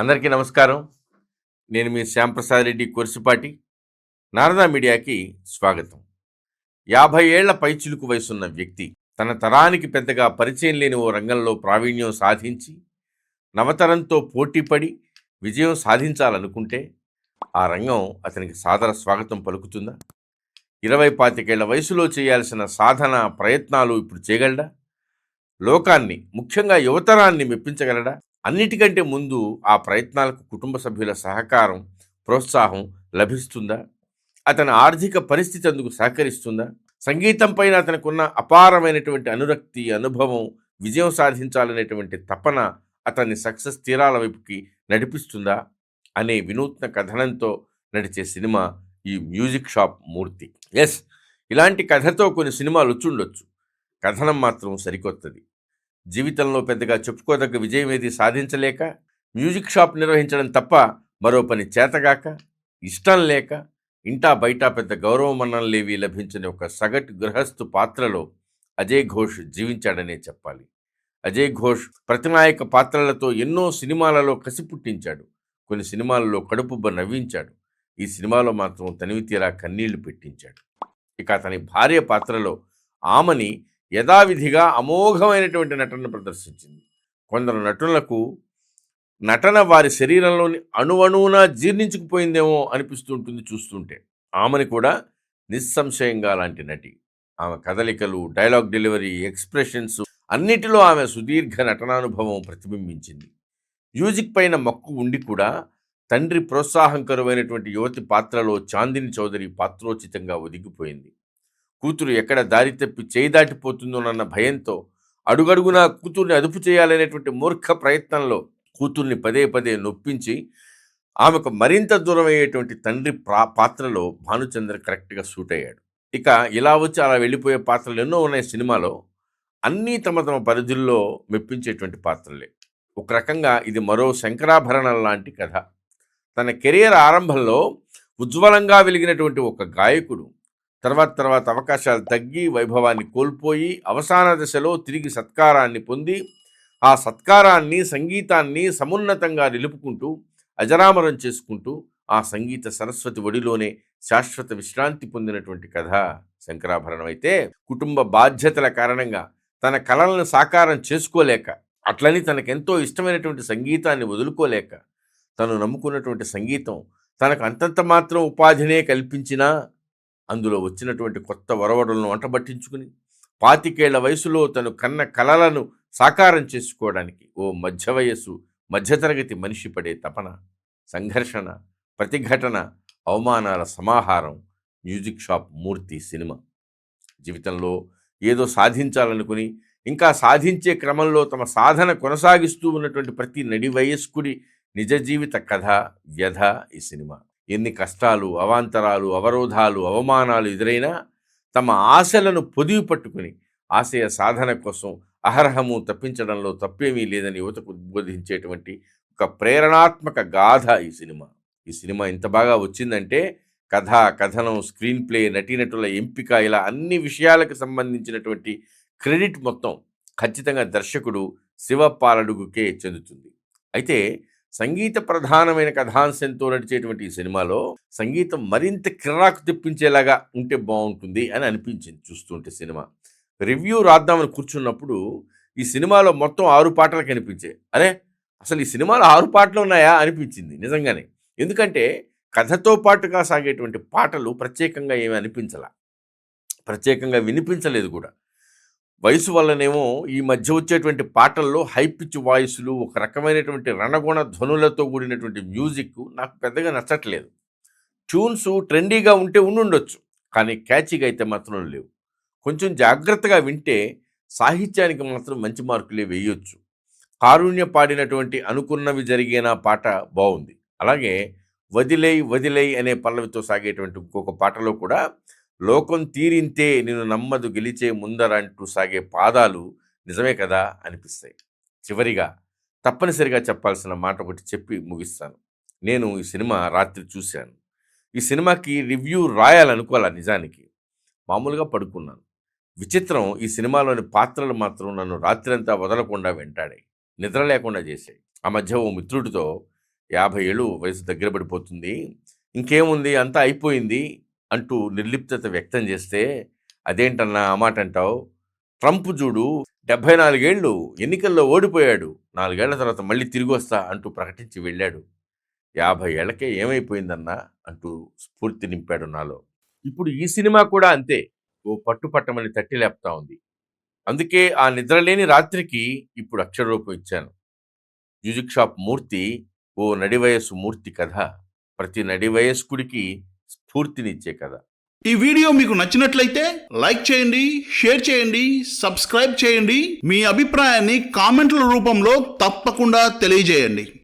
అందరికీ నమస్కారం. నేను మీ శ్యాంప్రసాద్ రెడ్డి కొరిసిపాటి. నారదా మీడియాకి స్వాగతం. యాభై ఏళ్ళ పైచిలుకు వయసున్న వ్యక్తి తన తరానికి పెద్దగా పరిచయం లేని ఓ రంగంలో ప్రావీణ్యం సాధించి నవతరంతో పోటీపడి విజయం సాధించాలనుకుంటే ఆ రంగం అతనికి సాదర స్వాగతం పలుకుతుందా? ఇరవై పాతికేళ్ళ వయసులో చేయాల్సిన సాధన ప్రయత్నాలు ఇప్పుడు చేయగలడా? లోకాన్ని ముఖ్యంగా యువతరాన్ని మెప్పించగలడా? అన్నిటికంటే ముందు ఆ ప్రయత్నాలకు కుటుంబ సభ్యుల సహకారం ప్రోత్సాహం లభిస్తుందా? అతని ఆర్థిక పరిస్థితి అందుకు సహకరిస్తుందా? సంగీతం పైన అతనికున్న అపారమైనటువంటి అనురక్తి అనుభవం విజయం సాధించాలనేటువంటి తపన అతన్ని సక్సెస్ తీరాల వైపుకి నడిపిస్తుందా? అనే వినూత్న కథనంతో నడిచే సినిమా ఈ మ్యూజిక్ షాప్ మూర్తి. ఎస్ ఇలాంటి కథతో కొన్ని సినిమాలు వచ్చుండొచ్చు కథనం మాత్రం సరికొత్తది. జీవితంలో పెద్దగా చెప్పుకోదగ్గ విజయం ఏది సాధించలేక మ్యూజిక్ షాప్ నిర్వహించడం తప్ప మరో పని చేతగాక ఇష్టం లేక ఇంటా బయట పెద్ద గౌరవమన్నలేవి లభించని ఒక సగటు గృహస్థు పాత్రలో అజయ్ ఘోష్ జీవించాడనే చెప్పాలి. అజయ్ ఘోష్ ప్రతినాయక పాత్రలతో ఎన్నో సినిమాలలో కసి పుట్టించాడు. కొన్ని సినిమాలలో కడుపుబ్బ నవ్వించాడు. ఈ సినిమాలో మాత్రం తనివి తీరా కన్నీళ్ళు పెట్టించాడు. ఇక అతని భార్య పాత్రలో ఆమని యథావిధిగా అమోఘమైనటువంటి నటన ప్రదర్శించింది. కొందరు నటులకు నటన వారి శరీరంలోని అణువణువున జీర్ణించుకుపోయిందేమో అనిపిస్తూ ఉంటుంది చూస్తుంటే. ఆమెని కూడా నిస్సంశయంగా లాంటి నటి. ఆమె కదలికలు డైలాగ్ డెలివరీ ఎక్స్ప్రెషన్స్ అన్నిటిలో ఆమె సుదీర్ఘ నటనానుభవం ప్రతిబింబించింది. మ్యూజిక్ పైన మక్కు ఉండి కూడా తండ్రి ప్రోత్సాహంకరమైనటువంటి యువతి పాత్రలో చాందిని చౌదరి పాత్రోచితంగా ఒదిగిపోయింది. కూతురు ఎక్కడ దారి తప్పి చేయి దాటిపోతుందోనన్న భయంతో అడుగడుగునా కూతుర్ని అదుపు చేయాలనేటువంటి మూర్ఖ ప్రయత్నంలో కూతుర్ని పదే పదే నొప్పించి ఆమెకు మరింత దూరం అయ్యేటువంటి తండ్రి ప్రా పాత్రలో భానుచంద్ర కరెక్ట్గా సూట్ అయ్యాడు. ఇక ఇలా వచ్చి అలా వెళ్ళిపోయే పాత్రలు ఎన్నో ఉన్నాయి సినిమాలో. అన్నీ తమ తమ పరిధుల్లో మెప్పించేటువంటి పాత్రలే. ఒక రకంగా ఇది మరో శంకరాభరణం లాంటి కథ. తన కెరియర్ ఆరంభంలో ఉజ్వలంగా వెలిగినటువంటి ఒక గాయకుడు తర్వాత తర్వాత అవకాశాలు తగ్గి వైభవాన్ని కోల్పోయి అవసాన దశలో తిరిగి సత్కారాన్ని పొంది ఆ సత్కారాన్ని సంగీతాన్ని సమున్నతంగా నిలుపుకుంటూ అజరామరం చేసుకుంటూ ఆ సంగీత సరస్వతి ఒడిలోనే శాశ్వత విశ్రాంతి పొందినటువంటి కథ శంకరాభరణం. అయితే కుటుంబ బాధ్యతల కారణంగా తన కళలను సాకారం చేసుకోలేక అట్లని తనకెంతో ఇష్టమైనటువంటి సంగీతాన్ని వదులుకోలేక తను నమ్ముకున్నటువంటి సంగీతం తనకు అంతంత మాత్రం ఉపాధినే కల్పించినా అందులో వచ్చినటువంటి కొత్త వరవడులను అంటబట్టించుకుని పాతికేళ్ళ వయసులో తను కన్న కలలను సాకారం చేసుకోవడానికి ఓ మధ్య వయస్సు మధ్యతరగతి మనిషి పడే తపన సంఘర్షణ ప్రతిఘటన అవమానాల సమాహారం మ్యూజిక్ షాప్ మూర్తి సినిమా. జీవితంలో ఏదో సాధించాలనుకుని ఇంకా సాధించే క్రమంలో తమ సాధన కొనసాగిస్తూ ఉన్నటువంటి ప్రతి నడి వయస్కుడి నిజ జీవిత కథ వ్యధ ఈ సినిమా. ఎన్ని కష్టాలు అవాంతరాలు అవరోధాలు అవమానాలు ఎదురైనా తమ ఆశలను పొదివి పట్టుకుని ఆశయ సాధన కోసం అహర్హము తప్పించడంలో తప్పేమీ లేదని యువతకు ఉద్బోధించేటువంటి ఒక ప్రేరణాత్మక గాథ ఈ సినిమా. ఈ సినిమా ఇంత బాగా వచ్చిందంటే కథ కథనం స్క్రీన్ ప్లే నటీనటుల ఎంపిక ఇలా అన్ని విషయాలకు సంబంధించినటువంటి క్రెడిట్ మొత్తం ఖచ్చితంగా దర్శకుడు శివపాలడుగుకే చెందుతుంది. అయితే సంగీత ప్రధానమైన కథాంశంతో నడిచేటువంటి ఈ సినిమాలో సంగీతం మరింత కిరాకు తెప్పించేలాగా ఉంటే బాగుంటుంది అని అనిపించింది చూస్తుంటే సినిమా. రివ్యూ రాద్దామని కూర్చున్నప్పుడు ఈ సినిమాలో మొత్తం ఆరు పాటలు కనిపించాయి. అరే అసలు ఈ సినిమాలో ఆరు పాటలు ఉన్నాయా? అనిపించింది నిజంగానే. ఎందుకంటే కథతో పాటుగా సాగేటువంటి పాటలు ప్రత్యేకంగా ఏమీ అనిపించలా. ప్రత్యేకంగా వినిపించలేదు కూడా. వయసు వల్లనేమో ఈ మధ్య వచ్చేటువంటి పాటల్లో హై పిచ్ వాయిస్లు ఒక రకమైనటువంటి రణగుణ ధ్వనులతో కూడినటువంటి మ్యూజిక్ నాకు పెద్దగా నచ్చట్లేదు. ట్యూన్స్ ట్రెండీగా ఉంటే ఉండుండొచ్చు కానీ క్యాచీగా అయితే మాత్రం లేవు. కొంచెం జాగ్రత్తగా వింటే సాహిత్యానికి మాత్రం మంచి మార్కులే వేయొచ్చు. కారుణ్య పాడినటువంటి అనుకున్నవి జరిగిన పాట బాగుంది అలాగే వదిలై వదిలై అనే పల్లవితో సాగేటువంటి ఇంకొక పాటలో కూడా లోకం తీరింతే నేను నమ్మదు గెలిచే ముందరంటూ సాగే పాదాలు నిజమే కదా అనిపిస్తాయి. చివరిగా తప్పనిసరిగా చెప్పాల్సిన మాట ఒకటి చెప్పి ముగిస్తాను. నేను ఈ సినిమా రాత్రి చూశాను. ఈ సినిమాకి రివ్యూ రాయాలనుకోవాలా నిజానికి? మామూలుగా పడుకున్నాను. విచిత్రం ఈ సినిమాలోని పాత్రలు మాత్రం నన్ను రాత్రంతా వదలకుండా వెంటాడాయి. నిద్ర లేకుండా చేశాయి. ఆ మధ్య ఓ మిత్రుడితో యాభై ఏళ్ళు వయసు దగ్గర పడిపోతుంది. ఇంకేముంది? అంతా అయిపోయింది. అంటూ నిర్లిప్తత వ్యక్తం చేస్తే అదేంటన్నా ఆ మాట అంటావు ట్రంప్ చూడు డెబ్భై నాలుగేళ్ళు ఎన్నికల్లో ఓడిపోయాడు. నాలుగేళ్ళ తర్వాత మళ్ళీ తిరిగి వస్తా అంటూ ప్రకటించి వెళ్ళాడు. యాభై ఏళ్ళకే ఏమైపోయిందన్నా అంటూ స్ఫూర్తి నింపాడు నాలో. ఇప్పుడు ఈ సినిమా కూడా అంతే. ఓ పట్టుపట్టమని తట్టి లేపుతా ఉంది. అందుకే ఆ నిద్రలేని రాత్రికి ఇప్పుడు అక్షరరూపం ఇచ్చాను. మ్యూజిక్ షాప్ మూర్తి ఓ నడివయస్సు మూర్తి కథ. ప్రతి నడివయస్కుడికి స్ఫూర్తినిచ్చే కథ. ఈ వీడియో మీకు నచ్చినట్లయితే లైక్ చేయండి షేర్ చేయండి సబ్స్క్రైబ్ చేయండి. మీ అభిప్రాయాన్ని కామెంట్ల రూపంలో తప్పకుండా తెలియజేయండి.